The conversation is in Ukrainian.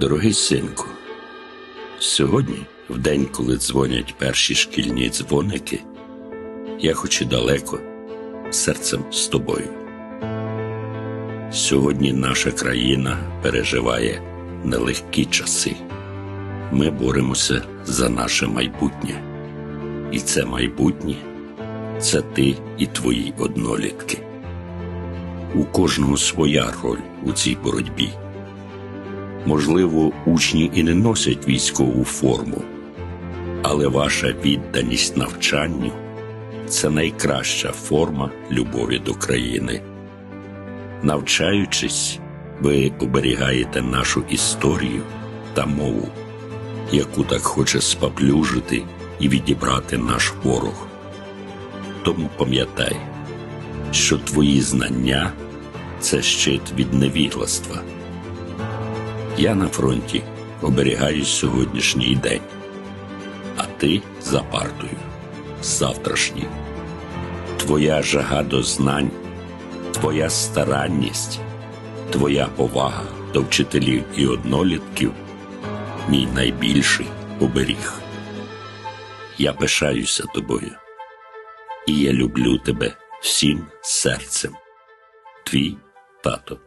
Дорогий синку, сьогодні, в день, коли дзвонять перші шкільні дзвоники, я хоч і далеко, серцем з тобою. Сьогодні наша країна переживає нелегкі часи. Ми боремося за наше майбутнє. І це майбутнє це ти і твої однолітки. У кожного своя роль у цій боротьбі. Можливо, учні і не носять військову форму, але ваша відданість навчанню це найкраща форма любові до країни. Навчаючись, ви оберігаєте нашу історію та мову, яку так хоче споплюжити і відібрати наш ворог. Тому пам'ятай, що твої знання це щит від невігластва. Я на фронті оберігаю сьогоднішній день, а ти за партою завтрашній. Твоя жага до знань, твоя старанність, твоя повага до вчителів і однолітків мій найбільший оберіг. Я пишаюся тобою, і я люблю тебе всім серцем. Твій тато.